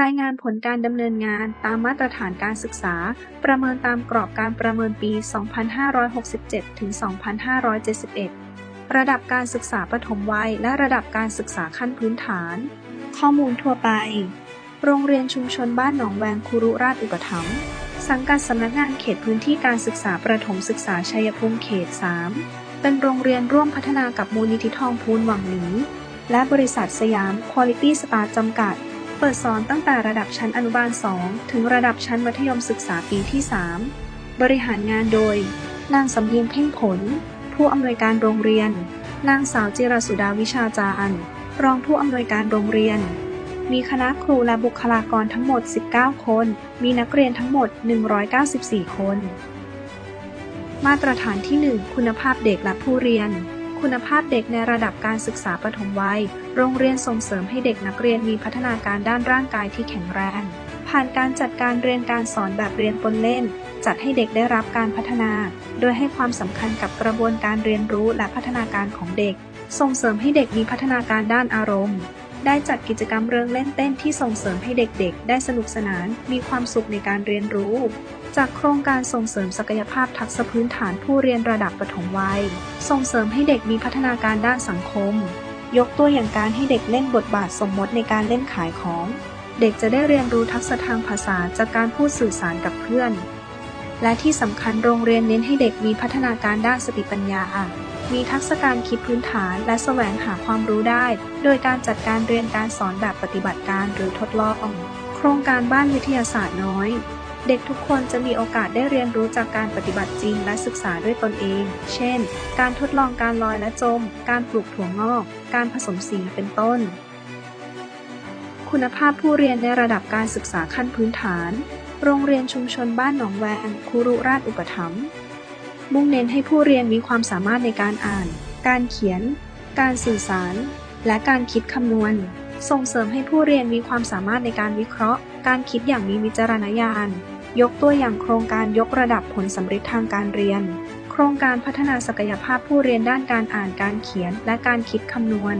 รายงานผลการดำเนินงานตามมาตรฐานการศึกษา ประเมินตามกรอบการประเมินปี 2567 ถึง 2571 ระดับการศึกษาปฐมวัย และระดับการศึกษาขั้นพื้นฐาน ข้อมูลทั่วไป โรงเรียนชุมชนบ้านหนองแวงคุรุราชอุปถัมภ์ สังกัดสำนักงานเขตพื้นที่การศึกษาประถมศึกษาชัยภูมิเขต 3 เป็นโรงเรียนร่วมพัฒนากับมูลนิธิทองพูนหวังหลีและบริษัทสยาม Quality Star จำกัด เปิดสอนตั้งแต่ระดับชั้นอนุบาล 2 ถึงระดับชั้นมัธยมศึกษาปีที่ 3 บริหารงานโดย นางสำเนียงเพ่งผล ผู้อำนวยการโรงเรียน นางสาวจิรสุดาวิชาจารย์รองผู้อำนวยการโรงเรียน มีคณะครูและบุคลากรทั้งหมด 19 คน มีนักเรียนทั้งหมด 194 คน มาตรฐานที่ 1 คุณภาพเด็กและผู้เรียน คุณภาพเด็กในระดับการศึกษาปฐมวัย โรงเรียนส่งเสริมให้เด็กนักเรียนมีพัฒนาการด้านร่างกายที่แข็งแรง ผ่านการจัดการเรียนการสอนแบบเรียนปนเล่น จัดให้เด็กได้รับการพัฒนา โดยให้ความสำคัญกับกระบวนการเรียนรู้และพัฒนาการของเด็ก ส่งเสริมให้เด็กมีพัฒนาการด้านอารมณ์ ได้จัดกิจกรรมเรื่องเล่นเต้นที่ส่งเสริมให้เด็กๆ ได้สนุกสนาน มีความสุขในการเรียนรู้ จากโครงการส่งเสริมศักยภาพทักษะพื้นฐานผู้เรียนระดับปฐมวัย ส่งเสริมให้เด็กมีพัฒนาการด้านสังคม ยกตัวอย่างการให้เด็กเล่นบทบาทสมมติในการเล่นขายของ เด็กจะได้เรียนรู้ทักษะทางภาษาจากการพูดสื่อสารกับเพื่อน และที่สำคัญโรงเรียนเน้นให้เด็กมีพัฒนาการด้านสติปัญญา มีทักษะการคิดพื้นฐานและแสวงหาความรู้ได้ โดยการจัดการเรียนการสอนแบบปฏิบัติการหรือทดลอง โครงการบ้านวิทยาศาสตร์น้อย เด็กทุกคนจะมีโอกาสได้เรียนรู้จากการปฏิบัติจริงและศึกษาด้วยตนเอง เช่น การทดลองการลอยและจม การปลูกถั่วงอก การผสมสีเป็นต้น คุณภาพผู้เรียนในระดับการศึกษาขั้นพื้นฐาน โรงเรียนชุมชนบ้านหนองแวงคุรุราชอุปถัมภ์ มุ่งเน้นให้ผู้เรียนมีความสามารถในการอ่าน การเขียน การสื่อสาร และการคิดคำนวณส่งเสริมให้ผู้เรียนมีความสามารถในการวิเคราะห์ การคิดอย่างมีวิจารณญาณ ยกตัวอย่างโครงการยกระดับผลสำเร็จทางการเรียน โครงการพัฒนาศักยภาพผู้เรียนด้านการอ่านการเขียน และการคิดคำนวณ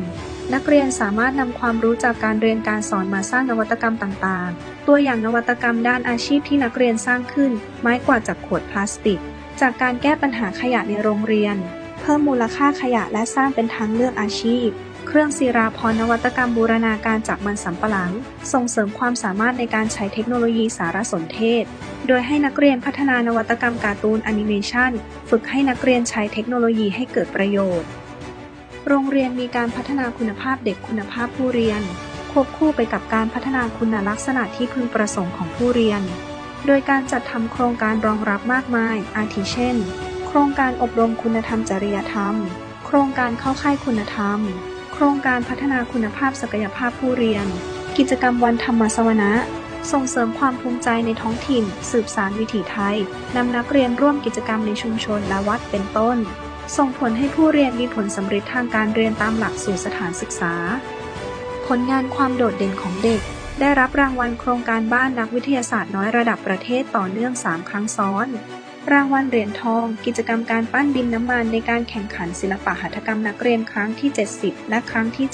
นักเรียนสามารถนำความรู้จากการเรียนการสอนมาสร้างนวัตกรรมต่างๆ ตัวอย่างนวัตกรรมด้านอาชีพที่นักเรียนสร้างขึ้น ไม้กวาดจากขวดพลาสติก จากการแก้ปัญหาขยะในโรงเรียน เพิ่มมูลค่าขยะและสร้างเป็นทางเลือกอาชีพ เครื่องศิราพรนวัตกรรมบูรณาการจากมันสำปะหลัง ส่งเสริมความสามารถในการใช้เทคโนโลยีสารสนเทศ โดยให้นักเรียนพัฒนานวัตกรรมการ์ตูนแอนิเมชันฝึกให้นักเรียนใช้เทคโนโลยีให้เกิดประโยชน์ โรงเรียนมีการพัฒนาคุณภาพเด็กคุณภาพผู้เรียน ควบคู่ไปกับการพัฒนาคุณลักษณะที่พึงประสงค์ของผู้เรียน โดยการจัดทำโครงการรองรับมากมาย อาทิเช่น โครงการอบรมคุณธรรมจริยธรรม โครงการเข้าค่ายคุณธรรม ครงการพัฒนาคุณภาพศักยภาพผู้เรียน กิจกรรมวันธรรมสวนะ ส่งเสริมความภูมิใจในท้องถิ่น สืบสารวิถีไทย นำนักเรียนร่วมกิจกรรมในชุมชนและวัดเป็นต้น ส่งผลให้ผู้เรียนมีผลสำเร็จทางการเรียนตามหลักสูตรสถานศึกษา ผลงานความโดดเด่นของเด็ก ได้รับรางวัลโครงการบ้านนักวิทยาศาสตร์น้อยระดับประเทศต่อเนื่อง 3 ครั้งซ้อน รางวัลเหรียญทอง กิจกรรมการปั้นดินน้ำมันในการแข่งขันศิลปะหัตถกรรมนักเรียนครั้งที่ 70 และครั้งที่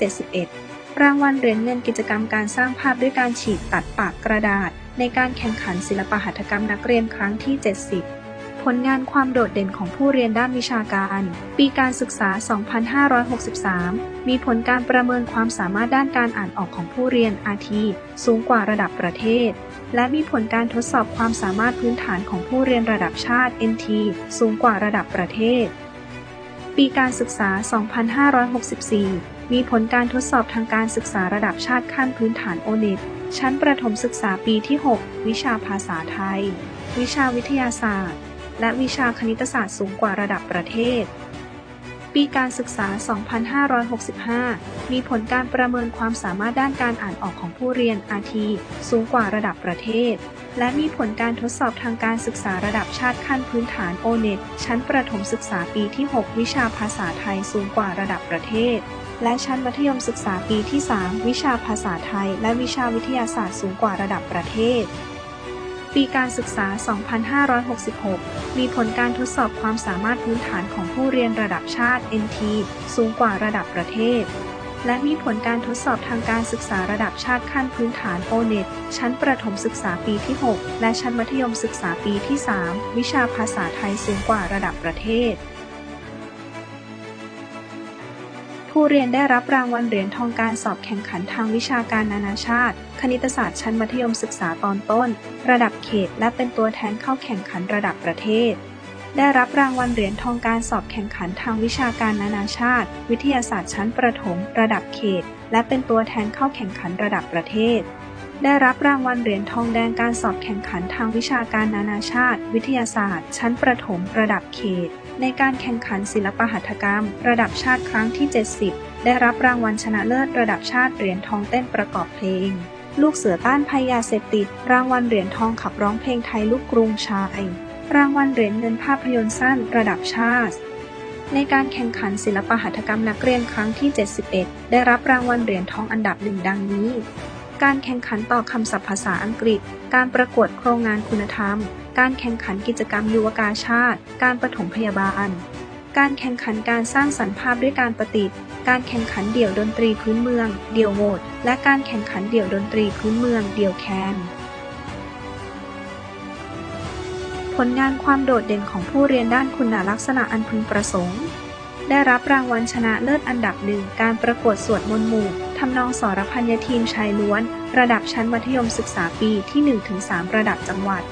71 รางวัลเหรียญเงินกิจกรรมการสร้างภาพด้วยการฉีดตัดปากกระดาษ ในการแข่งขันศิลปะหัตถกรรมนักเรียนครั้งที่ 70 ผลงานความโดดเด่นของผู้เรียนด้านวิชาการ ปีการศึกษา 2563 มีผลการประเมินความสามารถด้านการอ่านออกของผู้เรียน RT สูงกว่าระดับประเทศ และมีผลการทดสอบความสามารถพื้นฐานของผู้เรียนระดับชาติ NT สูงกว่าระดับประเทศ ปีการศึกษา 2564 มีผลการทดสอบทางการศึกษาระดับชาติขั้นพื้นฐาน o n e t ชั้นประถมศึกษาปีที่ 6 วิชาภาษาไทย วิชาวิทยาศาสตร์ และวิชาคณิตศาสตร์สูงกว่าระดับประเทศ ปีการศึกษา 2565 มีผลการประเมินความสามารถด้านการอ่านออกของผู้เรียน RT สูงกว่าระดับประเทศ และมีผลการทดสอบทางการศึกษาระดับชาติขั้นพื้นฐาน o n e t ชั้นประถมศึกษาปีที่ 6 วิชาภาษาไทยสูงกว่าระดับประเทศและชั้นมัธยมศึกษาปีที่ 3 วิชาภาษาไทย และวิชาวิทยาศาสตร์สูงกว่าระดับประเทศ ปีการศึกษา 2566 มีผลการทดสอบความสามารถพื้นฐานของผู้เรียนระดับชาติ NT สูงกว่าระดับประเทศ และมีผลการทดสอบทางการศึกษาระดับชาติขั้นพื้นฐาน o n e t ชั้นประถมศึกษาปีที่ 6 และชั้นมัธยมศึกษาปีที่ 3 วิชาภาษาไทยสูงกว่าระดับประเทศผู้เรียนได้รับรางวัลเหรียญทองการสอบแข่งขันทางวิชาการนานาชาติ ณิตศาสตร์ชั้นมัธยมศึกษาตอนต้น ระดับเขต และเป็นตัวแทนเข้าแข่งขันระดับประเทศ ได้รับรางวัลเหรียญทองการสอบแข่งขันทางวิชาการนานาชาติ วิทยาศาสตร์ชั้นประถม ระดับเขต และเป็นตัวแทนเข้าแข่งขันระดับประเทศ ได้รับรางวัลเหรียญทองแดงการสอบแข่งขันทางวิชาการนานาชาติ วิทยาศาสตร์ ชั้นประถม ระดับเขต ในการแข่งขันศิลปหัตถกรรม ระดับชาติครั้งที่ 70ได้รับรางวัลชนะเลิศระดับชาติเหรียญทองเต้นประกอบเพลง ลูกเสือต้านภัยยาเสพติด รางวัลเหรียญทองขับร้องเพลงไทยลูกกรุงชาย รางวัลเหรียญเงินภาพยนตร์สั้นระดับชาติ ในการแข่งขันศิลปหัตถกรรมนักเรียนครั้งที่ 71 ได้รับรางวัลเหรียญทองอันดับหนึ่งดังนี้ การแข่งขันต่อคำศัพท์ภาษาอังกฤษ การประกวดโครงงานคุณธรรม การแข่งขันกิจกรรมยุวกาชาติ การปฐมพยาบาล การแข่งขันการสร้างสรรค์ภาพด้วยการประติด การแข่งขันเดี่ยวดนตรีพื้นเมือง เดี่ยวโหวตและการแข่งขันเดี่ยวดนตรีพื้นเมือง เดี่ยวแคนผลงานความโดดเด่นของผู้เรียนด้านคุณลักษณะอันพึงประสงค์ ได้รับรางวัลชนะเลิศอันดับหนึ่งการประกวดสวดมนต์หมู่ทำนองสรพันยทีมชายล้วน ระดับชั้นมัธยมศึกษาปีที่ 1-3 ระดับจังหวัด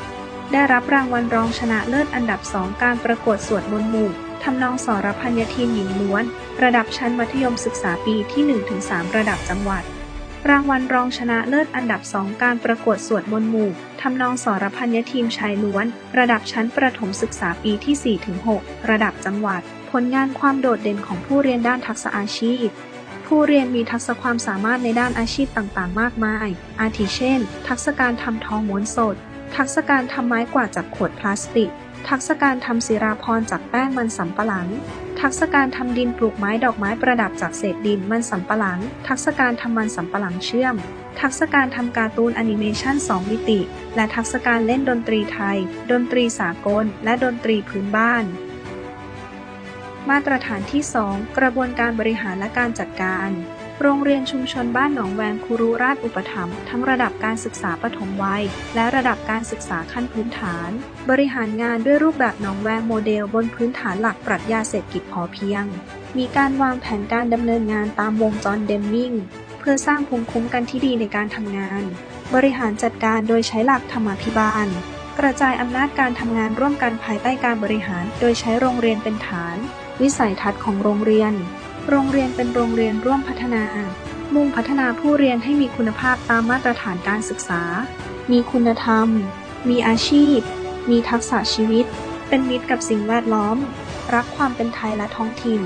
ได้รับรางวัลรองชนะเลิศอันดับสองการประกวดสวดมนต์หมู่ ทำนองสรพันยทีมหญิงล้วน ระดับชั้นมัธยมศึกษาปีที่ 1-3 ระดับจังหวัด รางวัลรองชนะเลิศอันดับสองการประกวดสวดมนต์หมู่ทำนองสรพันยทีมชายล้วน ระดับชั้นประถมศึกษาปีที่ 4-6 ระดับจังหวัด ผลงานความโดดเด่นของผู้เรียนด้านทักษะอาชีพผู้เรียนมีทักษะความสามารถในด้านอาชีพต่างๆ มากมาย อาทิเช่น ทักษะการทำทองม้วนสด ทักษะการทำไม้กวาดจากขวดพลาสติก ทักษะการทำศิราพรจากแป้งมันสำปะหลัง ทักษะการทำดินปลูกไม้ดอกไม้ประดับจากเศษดินมันสำปะหลัง ทักษะการทำมันสำปะหลังเชื่อม ทักษะการทำการ์ตูนแอนิเมชัน2มิติ และทักษะการเล่นดนตรีไทย ดนตรีสากล และดนตรีพื้นบ้าน มาตรฐานที่ 2 กระบวนการบริหารและการจัดการ โรงเรียนชุมชนบ้านหนองแวงคุรุราชอุปถัมภ์ทั้งระดับการศึกษาปฐมวัย และระดับการศึกษาขั้นพื้นฐาน บริหารงานด้วยรูปแบบหนองแวงโมเดลบนพื้นฐานหลักปรัชญาเศรษฐกิจพอเพียง มีการวางแผนการดำเนินงานตามวงจรเดมมิงเพื่อสร้างภูมิคุ้มกันที่ดีในการทำงาน บริหารจัดการโดยใช้หลักธรรมาภิบาลกระจายอำนาจการทำงานร่วมกันภายใต้การบริหาร โดยใช้โรงเรียนเป็นฐาน วิสัยทัศน์ของโรงเรียน โรงเรียนเป็นโรงเรียนร่วมพัฒนา มุ่งพัฒนาผู้เรียนให้มีคุณภาพตามมาตรฐานการศึกษา มีคุณธรรม มีอาชีพ มีทักษะชีวิต เป็นมิตรกับสิ่งแวดล้อม รักความเป็นไทยและท้องถิ่น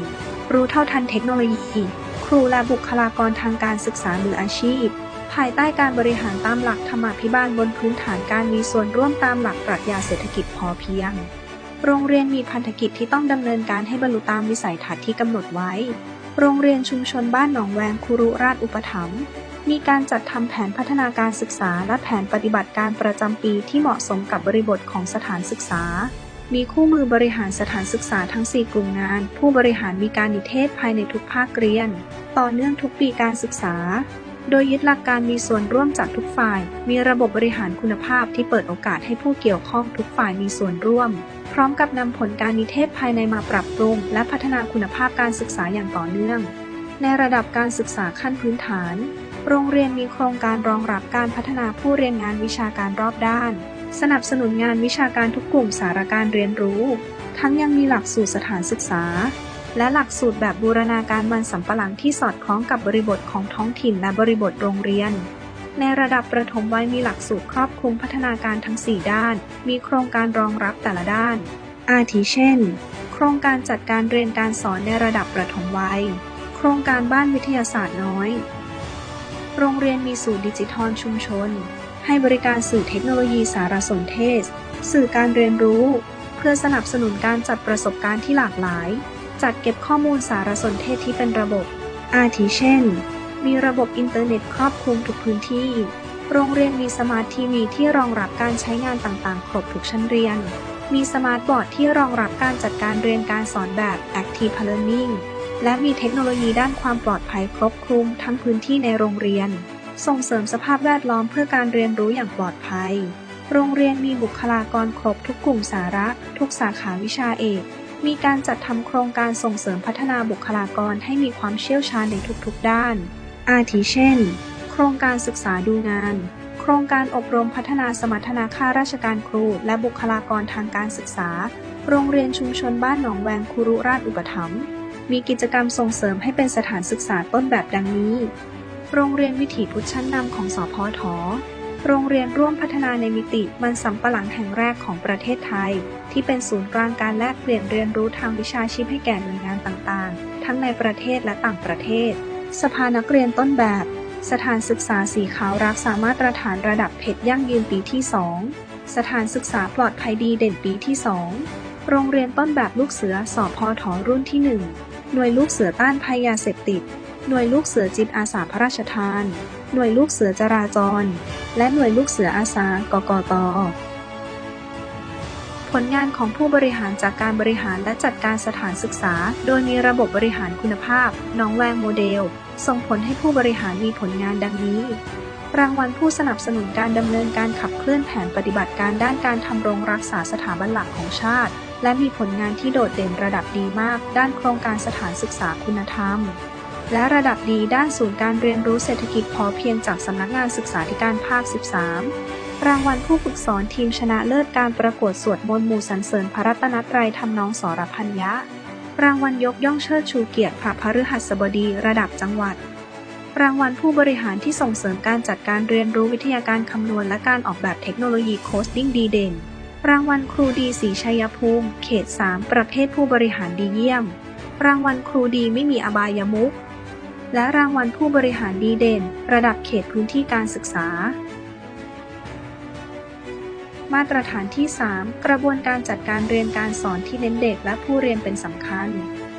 รู้เท่าทันเทคโนโลยี ครูและบุคลากรทางการศึกษามืออาชีพ ภายใต้การบริหารตามหลักธรรมาภิบาลบนพื้นฐานการมีส่วนร่วมตามหลักปรัชญาเศรษฐกิจพอเพียง โรงเรียนมีพันธกิจที่ต้องดำเนินการให้บรรลุตามวิสัยทัศน์ที่กำหนดไว้ โรงเรียนชุมชนบ้านหนองแวงคุรุราชอุปถัมภ์มีการจัดทำแผนพัฒนาการศึกษาและแผนปฏิบัติการประจำปีที่เหมาะสมกับบริบทของสถานศึกษา มีคู่มือบริหารสถานศึกษาทั้ง 4 กลุ่มงาน ผู้บริหารมีการนิเทศภายในทุกภาคเรียน ต่อเนื่องทุกปีการศึกษา โดยยึดหลักการมีส่วนร่วมจากทุกฝ่าย มีระบบบริหารคุณภาพที่เปิดโอกาสให้ผู้เกี่ยวข้องทุกฝ่ายมีส่วนร่วม พร้อมกับนำผลการนิเทศภายในมาปรับปรุง และพัฒนาคุณภาพการศึกษาอย่างต่อเนื่อง ในระดับการศึกษาขั้นพื้นฐาน โรงเรียนมีโครงการรองรับการพัฒนาผู้เรียนงานวิชาการรอบด้าน สนับสนุนงานวิชาการทุกกลุ่มสาระการเรียนรู้ ทั้งยังมีหลักสูตรสถานศึกษา และหลักสูตรแบบบูรณาการมันสำปะหลังที่สอดคล้องกับบริบทของท้องถิ่นและบริบทโรงเรียน ในระดับประถมวัยมีหลักสูตรครอบคลุมพัฒนาการทั้ง 4 ด้าน มีโครงการรองรับแต่ละด้าน อาทิเช่น โครงการจัดการเรียนการสอนในระดับประถมวัย โครงการบ้านวิทยาศาสตร์น้อย โรงเรียนมีศูนย์ดิจิทัลชุมชน ให้บริการสื่อเทคโนโลยีสารสนเทศ สื่อการเรียนรู้ เพื่อสนับสนุนการจัดประสบการณ์ที่หลากหลาย จัดเก็บข้อมูลสารสนเทศที่เป็นระบบ อาทิเช่น มีระบบอินเทอร์เน็ตครอบคลุมทุกพื้นที่ โรงเรียนมีสมาร์ททีวีที่รองรับการใช้งานต่างๆ ครบทุกชั้นเรียน มีสมาร์ทบอร์ดที่รองรับการจัดการเรียนการสอนแบบ Active Learning และมีเทคโนโลยีด้านความปลอดภัยครบคลุมทั้งพื้นที่ในโรงเรียน ส่งเสริมสภาพแวดล้อมเพื่อการเรียนรู้อย่างปลอดภัย โรงเรียนมีบุคลากรครบทุกกลุ่มสาระ ทุกสาขาวิชาเอก มีการจัดทำโครงการส่งเสริมพัฒนาบุคลากรให้มีความเชี่ยวชาญในทุกๆด้าน อาทิเช่น โครงการศึกษาดูงาน โครงการอบรมพัฒนาสมรรถนะข้าราชการครู และบุคลากรทางการศึกษา โรงเรียนชุมชนบ้านหนองแวงคุรุราชอุปถัมภ์มีกิจกรรมส่งเสริมให้เป็นสถานศึกษาต้นแบบดังนี้ โรงเรียนวิถีพุทธชั้นนำของสพทอ โรงเรียนร่วมพัฒนาในมิติมันสำปะหลังแห่งแรกของประเทศไทย ที่เป็นศูนย์กลางการแลกเปลี่ยนเรียนรู้ทางวิชาชีพให้แก่หน่วยงานต่างๆ ทั้งในประเทศและต่างประเทศ สภานักเรียนต้นแบบ สถานศึกษาสีขาวรักษามาตรฐานระดับเพชรยั่งยืนปีที่ 2 สถานศึกษาปลอดภัยดีเด่นปีที่ 2 โรงเรียนต้นแบบลูกเสือสอพอถอรุ่นที่ 1 หน่วยลูกเสือต้านภัยยาเสพติด หน่วยลูกเสือจิตอาสาพระราชทาน หน่วยลูกเสือจราจร และหน่วยลูกเสืออาสากกตผลงานของผู้บริหารจากการบริหารและจัดการสถานศึกษา โดยมีระบบบริหารคุณภาพน้องแวงโมเดล ส่งผลให้ผู้บริหารมีผลงานดังนี้ รางวัลผู้สนับสนุนการดำเนินการขับเคลื่อนแผนปฏิบัติการด้านการทำรงรักษาสถาบันหลักของชาติ และมีผลงานที่โดดเด่นระดับดีมาก ด้านโครงการสถานศึกษาคุณธรรม และระดับดีด้านศูนย์การเรียนรู้เศรษฐกิจพอเพียงจากสำนักงานศึกษาธิการภาค 13 รางวัลผู้ฝึกสอนทีมชนะเลิศการประกวดสวดมนต์หมู่สรรเสริญพระรัตนตรัยทำนองสรพัญญะรางวัลยกย่องเชิดชูเกียรติพระพฤหัสบดีระดับจังหวัด รางวัลผู้บริหารที่ส่งเสริมการจัดการเรียนรู้วิทยาการคำนวณและการออกแบบเทคโนโลยีโคสติ้งดีเด่น รางวัลครูดีสีชัยภูมิ เขต 3 ประเภทผู้บริหารดีเยี่ยม รางวัลครูดีไม่มีอบายมุข และรางวัลผู้บริหารดีเด่น ระดับเขตพื้นที่การศึกษา มาตรฐานที่ 3 กระบวนการจัดการเรียนการสอนที่เน้นเด็กและผู้เรียนเป็นสำคัญ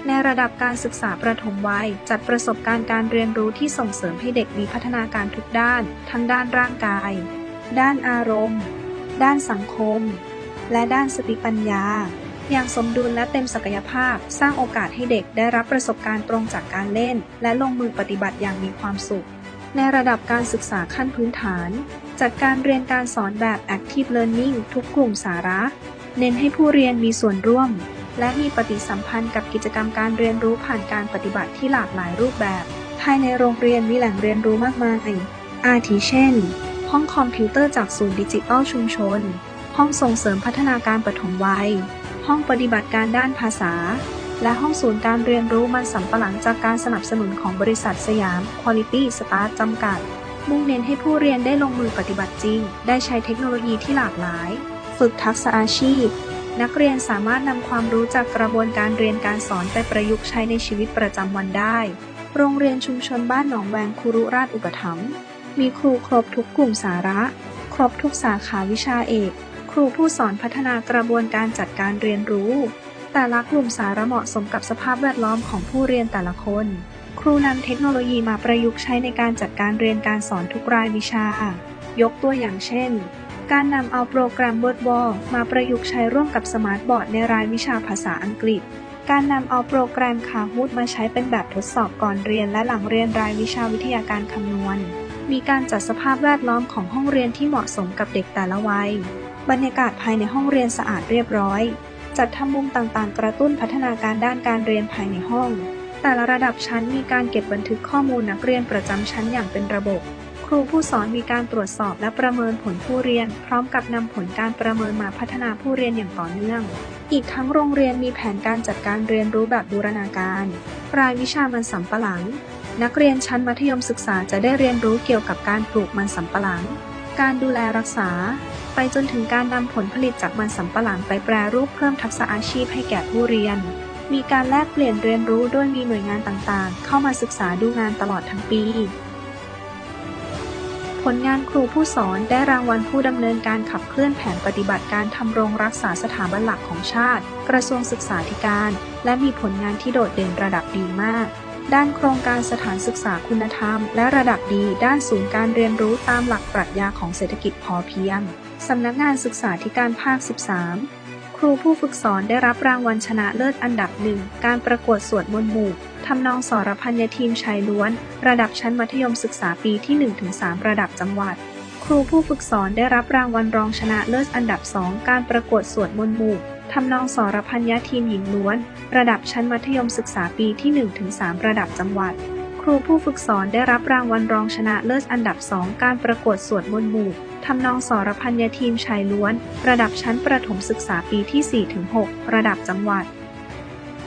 ในระดับการศึกษาประถมวัย จัดประสบการณ์การเรียนรู้ที่ส่งเสริมให้เด็กมีพัฒนาการทุกด้าน ทั้งด้านร่างกาย ด้านอารมณ์ ด้านสังคม และด้านสติปัญญา อย่างสมดุลและเต็มศักยภาพ สร้างโอกาสให้เด็กได้รับประสบการณ์ตรงจากการเล่น และลงมือปฏิบัติอย่างมีความสุข ในระดับการศึกษาขั้นพื้นฐาน จัดการเรียนการสอนแบบ Active Learning ทุกกลุ่มสาระ เน้นให้ผู้เรียนมีส่วนร่วม และมีปฏิสัมพันธ์กับกิจกรรมการเรียนรู้ผ่านการปฏิบัติที่หลากหลายรูปแบบ ภายในโรงเรียนมีแหล่งเรียนรู้มากมาย อาทิเช่น ห้องคอมพิวเตอร์จากศูนย์ดิจิทัลชุมชน ห้องส่งเสริมพัฒนาการปฐมวัย ห้องปฏิบัติการด้านภาษา และห้องศูนย์การเรียนรู้มันสำปะหลังจากการสนับสนุนของบริษัทสยาม Quality Start จำกัด มุ่งเน้นให้ผู้เรียนได้ลงมือปฏิบัติจริง ได้ใช้เทคโนโลยีที่หลากหลาย ฝึกทักษะอาชีพ นักเรียนสามารถนำความรู้จากกระบวนการเรียนการสอนไปประยุกต์ใช้ในชีวิตประจำวันได้ โรงเรียนชุมชนบ้านหนองแวงคุรุราชอุปถัมภ์มีครูครบทุกกลุ่มสาระ ครบทุกสาขาวิชาเอก รูผู้สอนพัฒนากระบวนการจัดการเรียนรู้ แต่ละกลุ่มสาระเหมาะสมกับสภาพแวดล้อมของผู้เรียนแต่ละคน ครูนำเทคโนโลยีมาประยุกต์ใช้ในการจัดการเรียนการสอนทุกรายวิชา ยกตัวอย่างเช่น การนำเอาโปรแกรม WordWall มาประยุกต์ใช้ร่วมกับสมาร์ทบอร์ดในรายวิชาภาษาอังกฤษ การนำเอาโปรแกรม Kahoot มาใช้เป็นแบบทดสอบก่อนเรียนและหลังเรียนรายวิชาวิทยาการคำนวณ มีการจัดสภาพแวดล้อมของห้องเรียนที่เหมาะสมกับเด็กแต่ละวัย บรรยากาศภายในห้องเรียนสะอาดเรียบร้อย จัดทำมุมต่างๆ กระตุ้นพัฒนาการด้านการเรียนภายในห้อง แต่ละระดับชั้นมีการเก็บบันทึกข้อมูลนักเรียนประจำชั้นอย่างเป็นระบบ ครูผู้สอนมีการตรวจสอบและประเมินผลผู้เรียน พร้อมกับนำผลการประเมินมาพัฒนาผู้เรียนอย่างต่อเนื่อง อีกทั้งโรงเรียนมีแผนการจัดการเรียนรู้แบบบูรณาการ รายวิชามันสำปะหลัง นักเรียนชั้นมัธยมศึกษาจะได้เรียนรู้เกี่ยวกับการปลูกมันสำปะหลัง การดูแลรักษา ไปจนถึงการนำผลผลิตจากมันสำปะหลังไปแปรรูปเพิ่มทักษะอาชีพให้แก่ผู้เรียน มีการแลกเปลี่ยนเรียนรู้โดยมีหน่วยงานต่างๆ เข้ามาศึกษาดูงานตลอดทั้งปี ผลงานครูผู้สอนได้รางวัลผู้ดำเนินการขับเคลื่อนแผนปฏิบัติการทำรงรักษาสถาบันหลักของชาติ กระทรวงศึกษาธิการ และมีผลงานที่โดดเด่นระดับดีมากด้านโครงการสถานศึกษาคุณธรรม และระดับดีด้านศูนย์การเรียนรู้ตามหลักปรัชญาของเศรษฐกิจพอเพียง สำนักงานศึกษาธิการภาค 13 ครูผู้ฝึกสอนได้รับรางวัลชนะเลิศอันดับหนึ่ง การประกวดสวดมนต์หมู่ทำนองสรพันยทีมชายล้วน ระดับชั้นมัธยมศึกษาปีที่ 1-3 ระดับจังหวัด ครูผู้ฝึกสอนได้รับรางวัลรองชนะเลิศอันดับ2การประกวดสวดมนต์หมู่ทำนองสรพันยทีมหญิงล้วน ระดับชั้นมัธยมศึกษาปีที่ 1-3 ระดับจังหวัด ครูผู้ฝึกสอนได้รับรางวัลรองชนะเลิศอันดับ2การประกวดสวดมนต์หมู่ ทำนองสรพันยทีมชายล้วน ระดับชั้นประถมศึกษาปีที่ 4-6 ระดับจังหวัด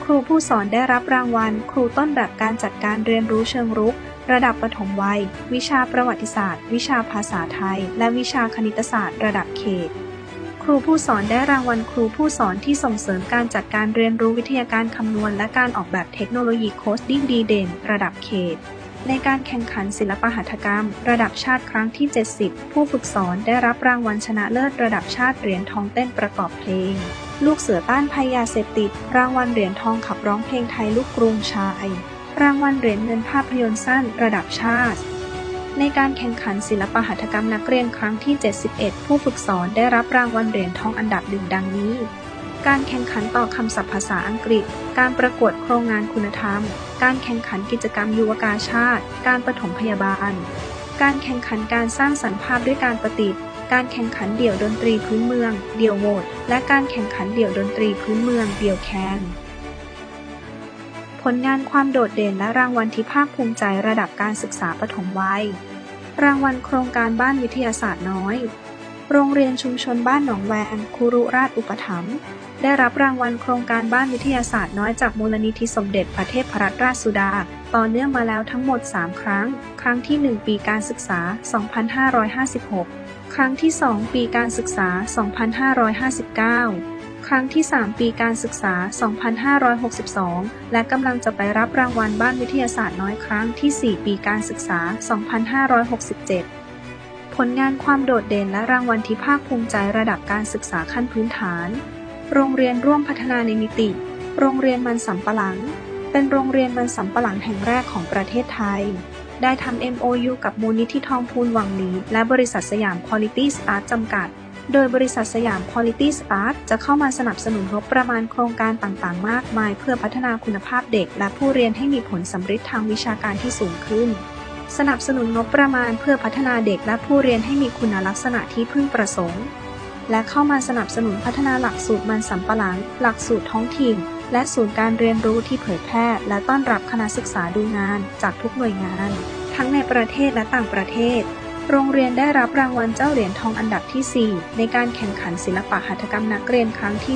ครูผู้สอนได้รับรางวัล ครูต้นแบบการจัดการเรียนรู้เชิงรุก ระดับประถมวัย วิชาประวัติศาสตร์ วิชาภาษาไทย และวิชาคณิตศาสตร์ ระดับเขต ครูผู้สอนได้รางวัลครูผู้สอนที่ส่งเสริมการจัดการเรียนรู้วิทยาการคำนวณ และการออกแบบเทคโนโลยีโคชดิ้งดีเด่น ระดับเขต ในการแข่งขันศิลปหัตถกรรม ระดับชาติครั้งที่ 70 ผู้ฝึกสอนได้รับรางวัลชนะเลิศระดับชาติเหรียญทองเต้นประกอบเพลง ลูกเสือต้านภัยยาเสพติด รางวัลเหรียญทองขับร้องเพลงไทยลูกกรุงชาย รางวัลเหรียญเงินภาพยนตร์สั้นระดับชาติ ในการแข่งขันศิลปหัตถกรรมนักเรียนครั้งที่ 71 ผู้ฝึกสอนได้รับรางวัลเหรียญทองอันดับหนึ่งดังนี้ การแข่งขันต่อคำศัพท์ภาษาอังกฤษ การประกวดโครงงานคุณธรรม การแข่งขันกิจกรรมยุวกาชาติ การปฐมพยาบาล การแข่งขันการสร้างสรรค์ภาพด้วยการประดิษฐ์การแข่งขันเดี่ยวดนตรีพื้นเมือง เดี่ยวโหวตและการแข่งขันเดี่ยวดนตรีพื้นเมือง เดี่ยวแคนผลงานความโดดเด่นและรางวัลที่ภาคภูมิใจระดับการศึกษาปฐมวัย รางวัลโครงการบ้านวิทยาศาสตร์น้อย โรงเรียนชุมชนบ้านหนองแวงครูรุราชอุปถัมภ์ ได้รับรางวัลโครงการบ้านวิทยาศาสตร์น้อยจากมูลนิธิสมเด็จพระเทพรัตนราชสุดา ต่อเนื่องมาแล้วทั้งหมด 3 ครั้ง ครั้งที่ 1 ปีการศึกษา 2556 ครั้งที่ 2 ปีการศึกษา 2559 ครั้งที่ 3 ปีการศึกษา 2562 และกำลังจะไปรับรางวัลบ้านวิทยาศาสตร์น้อยครั้งที่ 4 ปีการศึกษา 2567ผลงานความโดดเด่นและรางวัลที่ภาคภูมิใจระดับการศึกษาขั้นพื้นฐาน โรงเรียนร่วมพัฒนาในมิติ โรงเรียนมันสำปะหลัง เป็นโรงเรียนมันสำปะหลังแห่งแรกของประเทศไทย ได้ทำ MOU กับมูลนิธิทองพูนวังหลีและบริษัทสยาม Quality Start จำกัด โดยบริษัทสยาม Quality Start จะเข้ามาสนับสนุนงบประมาณโครงการต่างๆ มากมาย เพื่อพัฒนาคุณภาพเด็ก และผู้เรียนให้มีผลสำเร็จทางวิชาการที่สูงขึ้นสนับสนุนงบประมาณเพื่อพัฒนาเด็กและผู้เรียนให้มีคุณลักษณะที่พึงประสงค์ และเข้ามาสนับสนุนพัฒนาหลักสูตรมันสำปะหลัง หลักสูตรท้องถิ่น และศูนย์การเรียนรู้ที่เผยแพร่ และต้อนรับคณะศึกษาดูงานจากทุกหน่วยงาน ทั้งในประเทศและต่างประเทศ โรงเรียนได้รับรางวัลเจ้าเหรียญทองอันดับที่ 4 ในการแข่งขันศิลปะหัตถกรรมนักเรียนครั้งที่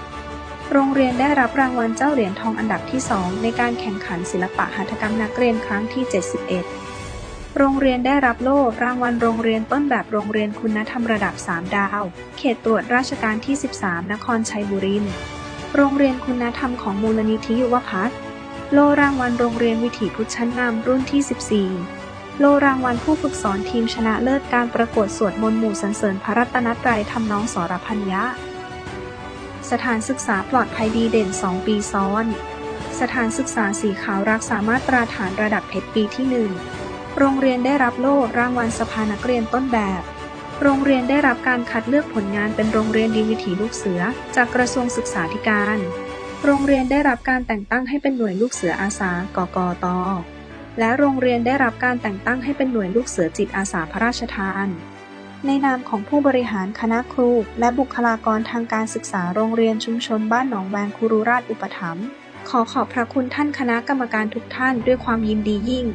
70 โรงเรียนได้รับรางวัลเจ้าเหรียญทองอันดับที่ 2 ในการแข่งขันศิลปะหัตถกรรมนักเรียนครั้งที่ 71 โรงเรียนได้รับโล่รางวัลโรงเรียนต้นแบบโรงเรียนคุณธรรมระดับ 3 ดาว เขตตรวจราชการที่ 13 นครชัยบุรีโรงเรียนคุณธรรมของมูลนิธิยุวพัฒน์โล่รางวัลโรงเรียนวิถีพุทธชั้นนำรุ่นที่ 14 โล่รางวัลผู้ฝึกสอนทีมชนะเลิศการประกวดสวดมนต์หมู่สรรเสริญพระรัตนตรัยทำน้องสรพัญญะ สถานศึกษาปลอดภัยดีเด่น 2 ปีซ้อน สถานศึกษาสีขาวรักษามาตราฐานระดับเพชรปีที่ 1 โรงเรียนได้รับโล่รางวัลสภานักเรียนต้นแบบ โรงเรียนได้รับการคัดเลือกผลงานเป็นโรงเรียนดีวิถีลูกเสือ จากกระทรวงศึกษาธิการ โรงเรียนได้รับการแต่งตั้งให้เป็นหน่วยลูกเสืออาสากกต และโรงเรียนได้รับการแต่งตั้งให้เป็นหน่วยลูกเสือจิตอาสาพระราชทาน ในนามของผู้บริหารคณะครู และบุคลากรทางการศึกษาโรงเรียนชุมชนบ้านหนองแวงคุรุราชอุปถัมภ์ขอขอบพระคุณท่านคณะกรรมการทุกท่านด้วยความยินดียิ่ง